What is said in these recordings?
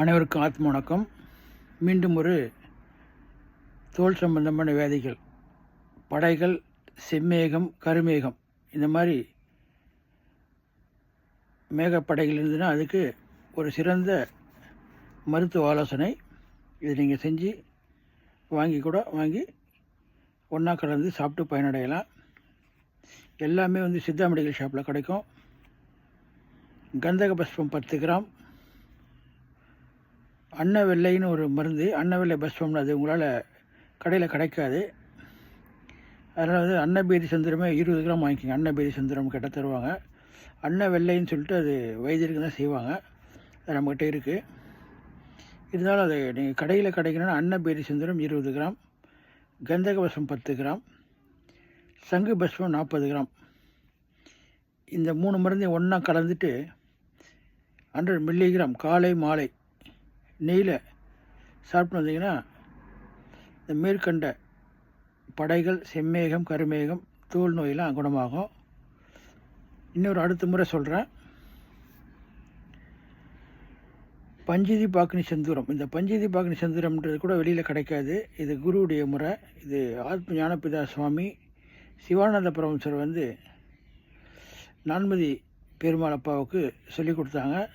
அனைவருக்கும் ஆத்ம வணக்கம். மீண்டும் ஒரு தோல் சம்பந்தமான வியாதிகள் படைகள் செம்மேகம் கருமேகம். இந்த மாதிரி மேகப்படைகள் இருந்ததுன்னா அதுக்கு ஒரு சிறந்த மருத்துவ ஆலோசனை இது நீங்கள் செஞ்சு வாங்கி கூட வாங்கி ஒன்றா கலந்து சாப்பிட்டு பயனடையலாம். எல்லாமே வந்து சித்தா மெடிக்கல் ஷாப்பில் கிடைக்கும். கந்தக பஸ்பம் பத்து கிராம். அன்னவெல்லைன்னு ஒரு மருந்து அன்னவெல்லை பஸ்வம்னு அது உங்களால் கடையில் கிடைக்காது. அதனால் வந்து அன்னபீதி சந்திரமே இருபது கிராம் வாங்கிக்கோங்க. அன்னபீதி சந்திரம் கிட்ட தருவாங்க. அன்ன வெள்ளைன்னு சொல்லிட்டு அது வைத்தியருக்கு தான் செய்வாங்க. அது நம்மக்கிட்ட இருக்குது இருந்தாலும் அது நீங்கள் கடையில் கிடைக்கணும்னா அன்னபேரி சந்திரம் இருபது கிராம் கந்தக பத்து கிராம் சங்கு பஸ்வம் நாற்பது கிராம். இந்த மூணு மருந்தையும் ஒன்றா கலந்துட்டு ஹண்ட்ரட் மில்லிகிராம் காலை மாலை நெய்யில் சாப்பிட்டு வந்தீங்கன்னா இந்த மேற்கண்ட படைகள் செம்மேகம் கருமேகம் தோல் நோயெல்லாம் குணமாகும். இன்னொரு அடுத்த முறை சொல்கிறேன் பஞ்சிதி பாக்கினி செந்தூரம். இந்த பஞ்சிதி பாக்கினி செந்தூரம்ன்றது கூட வெளியில் கிடைக்காது. இது குருவுடைய முறை. இது ஆத்ம ஞானபிதா சுவாமி. சிவானந்த பரமசர் வந்து நான்மதி பெருமாள் அப்பாவுக்கு சொல்லி கொடுத்தாங்க.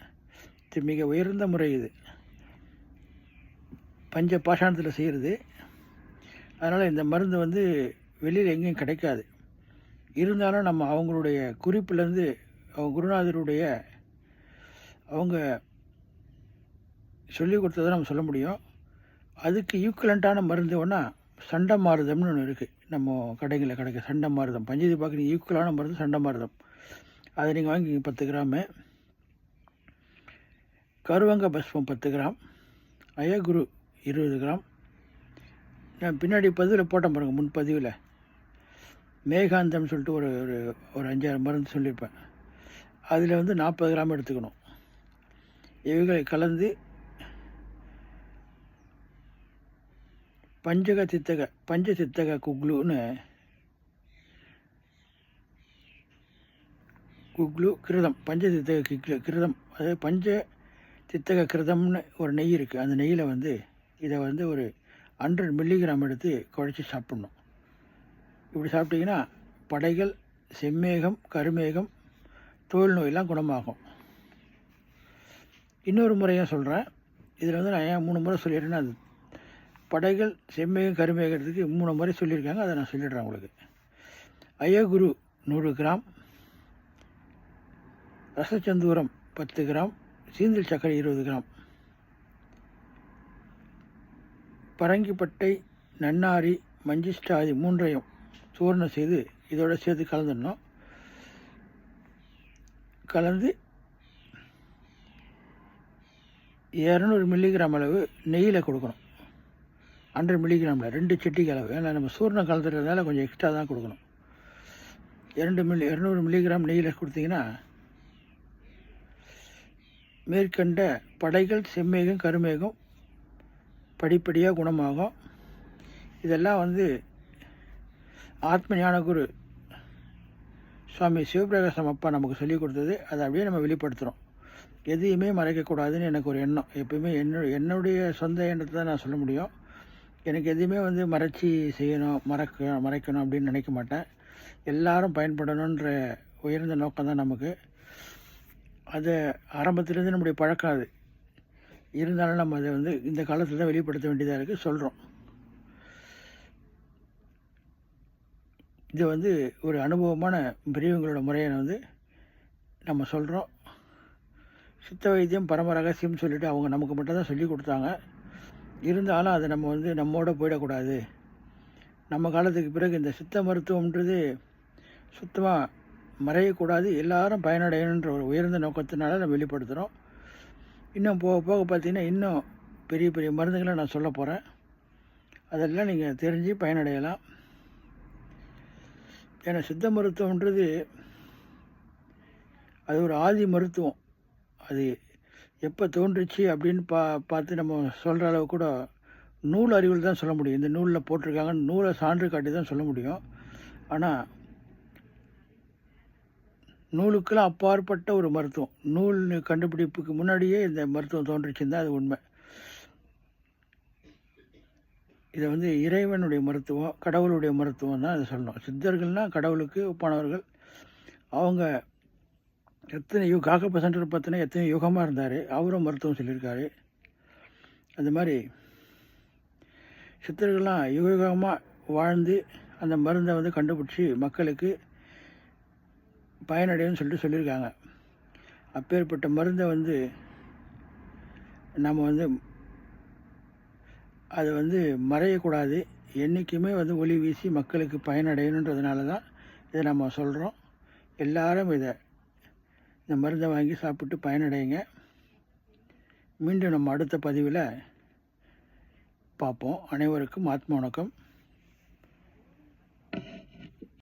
இது மிக உயர்ந்த முறை இது. பஞ்ச பாஷாணத்தில் செய்கிறது அதனால் இந்த மருந்து வந்து வெளியில் எங்கேயும் கிடைக்காது. இருந்தாலும் நம்ம அவங்களுடைய குறிப்பிலேருந்து அவங்க குருநாதருடைய அவங்க சொல்லி கொடுத்ததை நம்ம சொல்ல முடியும். அதுக்கு ஈக்குவலண்ட்டான மருந்து ஒன்றா சண்டை மாறுதம்னு ஒன்று இருக்குது நம்ம கடைகளில் கிடைக்க சண்டை மாறுதம் பஞ்சதி பார்க்குறது ஈக்குவலான மருந்து சண்டை மாறுதம் அதை நீங்கள் வாங்கி பத்து கிராமு. கருவங்க பஸ்பம் பத்து கிராம். அயகுரு இருபது கிராம். நான் பின்னாடி பதிவில் போட்டேன் பாருங்கள் முன்பதிவில் மேகாந்தம் சொல்லிட்டு ஒரு ஒரு ஒரு அஞ்சாறு மருந்து சொல்லியிருப்பேன். அதில் வந்து நாற்பது கிராம் எடுத்துக்கணும். இவைகளை கலந்து பஞ்சக சித்தக பஞ்ச சித்தக குக்லுன்னு குக்லு கிருதம் பஞ்ச சித்தக கிக்லு கிருதம். அதாவது பஞ்ச சித்தக கிருதம்னு ஒரு நெய் இருக்குது அந்த நெய்யில் வந்து இதை வந்து ஒரு ஹண்ட்ரட் மில்லிகிராம் எடுத்து குழச்சி சாப்பிட்ணும். இப்படி சாப்பிட்டீங்கன்னா படைகள் செம்மேகம் கருமேகம் தோல் நோயெல்லாம் குணமாகும். இன்னொரு முறையாக சொல்கிறேன் இதில் வந்து நான் ஏன் மூணு முறை சொல்லிடுறேன்னா அது படைகள் செம்மேகம் கருமேகத்துக்கு மூணு முறை சொல்லியிருக்காங்க. அதை நான் சொல்லிடுறேன் உங்களுக்கு. அயகுரு நூறு கிராம் ரசச்சந்தூரம் பத்து கிராம் சீந்தல் சக்கரை இருபது கிராம் பரங்கிப்பட்டை நன்னாரி மஞ்சிஷ்டாதி மூன்றையும் சூரணம் செய்து இதோட சேர்த்து கலந்துடணும். கலந்து இரநூறு மில்லிகிராம் அளவு நெய்யில் கொடுக்கணும். ஹண்ட்ரட் மில்லிகிராமில் ரெண்டு செட்டிக்கு அளவு. ஏன்னா நம்ம சூர்ணம் கலந்துறதுனால கொஞ்சம் எக்ஸ்ட்ரா தான் கொடுக்கணும். இரண்டு மில்லி இரநூறு மில்லிகிராம் நெய்யில் கொடுத்தீங்கன்னா மேற்கண்ட படைகள் செம்மேகம் கருமேகம் படிப்படியாக குணமாகும். இதெல்லாம் வந்து ஆத்ம ஞானகுரு சுவாமி சிவபிரகாசம் அப்பா நமக்கு சொல்லிக் கொடுத்தது. அதை அப்படியே நம்ம வெளிப்படுத்துகிறோம் எதையுமே மறைக்கக்கூடாதுன்னு எனக்கு ஒரு எண்ணம். எப்பயுமே என்னுடைய என்னுடைய சொந்த எண்ணத்தை தான் நான் சொல்ல முடியும். எனக்கு எதையுமே வந்து மறைச்சி செய்யணும் மறக்க மறைக்கணும் அப்படின்னு நினைக்க மாட்டேன். எல்லாரும் பயன்படணுன்ற உயர்ந்த நோக்கம் தான் நமக்கு. அது ஆரம்பத்துலேருந்து நம்முடைய பழக்கம் அது. இருந்தாலும் நம்ம அதை வந்து இந்த காலத்தில் தான் வெளிப்படுத்த வேண்டியதாக இருக்குது சொல்கிறோம் இது வந்து ஒரு அனுபவமான பெரியவங்களோட முறையை வந்து நம்ம சொல்கிறோம் சித்த வைத்தியம் பரம ரகசியம்னு சொல்லிட்டு அவங்க நமக்கு மட்டும் தான் சொல்லி கொடுத்தாங்க. இருந்தாலும் அதை நம்ம வந்து நம்மோட போயிடக்கூடாது. நம்ம காலத்துக்கு பிறகு இந்த சித்த மருத்துவம்ன்றது சுத்தமாக மறையக்கூடாது. எல்லாரும் பயனடையணுன்ற ஒரு உயர்ந்த நோக்கத்தினால நம்ம வெளிப்படுத்துகிறோம் இன்னும் போக போக பார்த்தீங்கன்னா இன்னும் பெரிய பெரிய மருந்துகளை நான் சொல்ல போகிறேன் அதெல்லாம் நீங்கள் தெரிஞ்சு பயனடையலாம். ஏன்னா சித்த மருத்துவம்ன்றது அது ஒரு ஆதி மருத்துவம். அது எப்போ தோன்றுச்சு அப்படின்னு பா பார்த்து நம்ம சொல்கிற அளவு கூட நூல் அறிவில் தான் சொல்ல முடியும். இந்த நூலில் போட்டிருக்காங்கன்னு நூலை சான்று காட்டி தான் சொல்ல முடியும். ஆனால் நூலுக்கெல்லாம் அப்பாற்பட்ட ஒரு மருத்துவம். நூல் கண்டுபிடிப்புக்கு முன்னாடியே இந்த மருத்துவம் தோன்றுச்சுன்னு தான் அது உண்மை. இதை வந்து இறைவனுடைய மருத்துவம் கடவுளுடைய மருத்துவம் தான் இதை சொல்லணும். சித்தர்கள்னால் கடவுளுக்கு ஒப்பானவர்கள். அவங்க எத்தனை யு காக்கப்ப சென்டர் பார்த்தீங்கன்னா எத்தனை யுகமாக இருந்தார். அவரும் மருத்துவம் சொல்லியிருக்காரு. அந்த மாதிரி சித்தர்கள்லாம் யுக யுகமாக வாழ்ந்து அந்த மருந்தை வந்து கண்டுபிடிச்சி மக்களுக்கு பயனடையும்னு சொல்லிட்டு சொல்லியிருக்காங்க. அப்பேற்பட்ட மருந்தை வந்து நம்ம வந்து அது வந்து மறையக்கூடாது. என்றைக்குமே வந்து ஒளி வீசி மக்களுக்கு பயனடையணுன்றதுனால தான் இதை நம்ம சொல்கிறோம் எல்லாரும் இதை இந்த மருந்தை வாங்கி சாப்பிட்டு பயனடையுங்க. மீண்டும் நம்ம அடுத்த பதிவில் பார்ப்போம். அனைவருக்கும் ஆத்ம வணக்கம்.